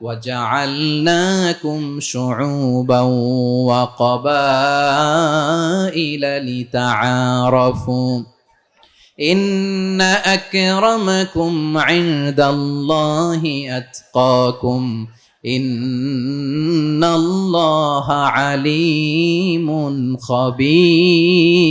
وجعلناكم شعوبا وقبائل لتعارفوا إن أكرمكم عند الله أتقاكم إن الله عليم خبير.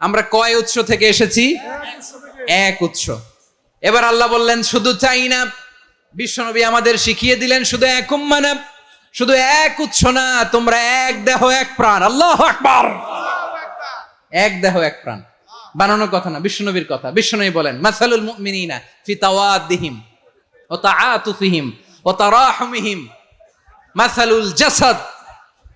আমরা কয় উৎস থেকে এসেছি? এক উৎস। এবার আল্লাহ বললেন, শুধু চাই না, বিশ্বনবী আমাদের শিখিয়ে দিলেন, শুধু এক উম্মা না, শুধু এক উৎস না, তোমরা এক দেহ, এক প্রাণ। আল্লাহ আকবার। এক দেহ, এক প্রাণ। বানানোর কথা না, বিশ্বনবীর কথা। বিশ্বনবী বলেন, মাসালুল মুমিনিনা ফি তাওয়াদ্দিহিম ও তাআতুফিহিম ও তারাহুমিহিম। মাসালুল জাসাদ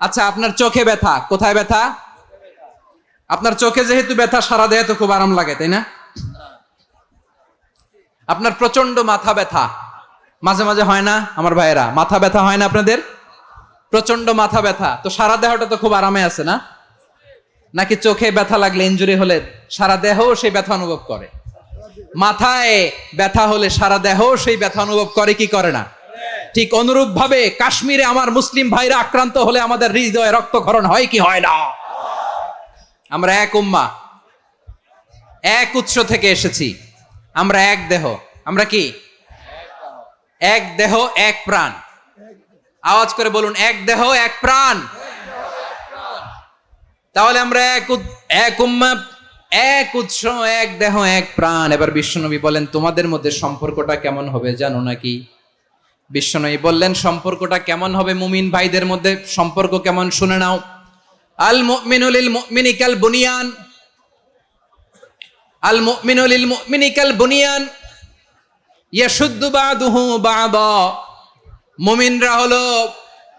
আচ্ছা আপনার চোখে ব্যথা, কোথায় ব্যথা? আপনার চোখে যেহেতু ব্যথা, সারা দেহে তো খুব আরাম লাগে, তাই না? আপনার প্রচণ্ড মাথা ব্যথা। মাঝে মাঝে হয় না, আমার ভাইয়েরা? মাথা ব্যথা হয় না আপনাদের? প্রচণ্ড মাথা ব্যথা। তো সারা দেহটা তো খুব আরামে আছে না? নাকি চোখে ব্যথা লাগলে ইঞ্জুরি হলে সারা দেহ সেই ব্যথা অনুভব করে? মাথায় ব্যথা হলে সারা দেহ সেই ব্যথা অনুভব করে, কি করে না? ঠিক অনুরূপ ভাবে কাশ্মীরে আমার মুসলিম ভাইরা আক্রান্ত হলে আমাদের হৃদয়ে রক্তক্ষরণ হয় কি হয় না? আমরা এক উম্মা, এক উৎস থেকে এসেছি। আমরা এক দেহ। আমরা কি? এক দেহ, এক প্রাণ। আওয়াজ করে বলুন, এক দেহ, এক প্রাণ। তাহলে আমরা এক এক উম্মা, এক উৎস, এক দেহ, এক প্রাণ। এবার বিশ্বনবী বলেন, তোমাদের মধ্যে সম্পর্কটা কেমন হবে জানো নাকি? বিশ্বনবী বললেন, সম্পর্কটা কেমন হবে মুমিন ভাইদের মধ্যে? সম্পর্ক কেমন শুনে নাও। আল মুমিনুল মুমিনিকাল বুনিয়ান। আল মুমিনুল মুমিনিকাল বুনিয়ান। ইয়াশুদ্দু বাদুহু বাদা। মুমিনরা হলো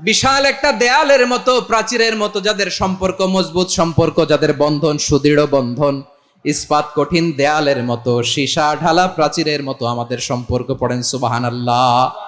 বিশাল একটা দেয়ালের মতো, প্রাচীরের মতো, যাদের সম্পর্ক মজবুত সম্পর্ক, যাদের বন্ধন সুদৃঢ় বন্ধন, ইস্পাত কঠিন দেয়ালের মতো, সীসা ঢালা প্রাচীরের মতো আমাদের সম্পর্ক পড়েন সুবাহান আল্লাহ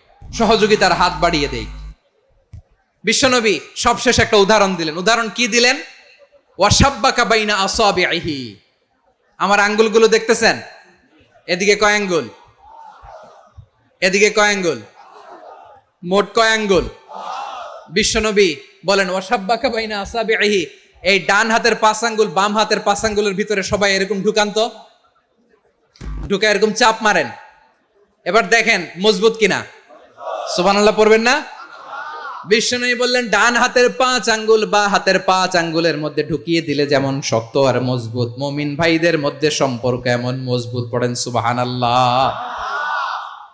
সহযোগিতার হাত বাড়িয়ে দেই। বিশ্বনবী সবশেষ একটা উদাহরণ দিলেন। উদাহরণ কি দিলেন? ওয়াসাব্বাকা বাইনা আসাবিহি আমার আঙ্গুলগুলো দেখতেছেন? এদিকে কয় আঙ্গুল? এদিকে কয় আঙ্গুল? মোট কয় আঙ্গুল? বিশ্বনবী বলেন ওয়াসাব্বাকা বাইনা আসাবিহি এই ডান হাতের পাঁচ আঙ্গুল, বাম হাতের পাঁচ আঙ্গুলের ভিতরে সবাই এরকম ঢুকান তো ঢুকে এরকম চাপ মারেন। এবার দেখেন, মজবুত কিনা? সুবহানাল্লাহ পড়বেন না? বিষ্ণু বললেন, ডান হাতের পাঁচ আঙ্গুল বা হাতের পাঁচ আঙ্গুলের মধ্যে ঢুকিয়ে দিলে যেমন শক্ত আর মজবুত। মমিন ভাইদের মধ্যে সম্পর্ক এমন মজবুত, পড়েন সুবাহান আল্লাহ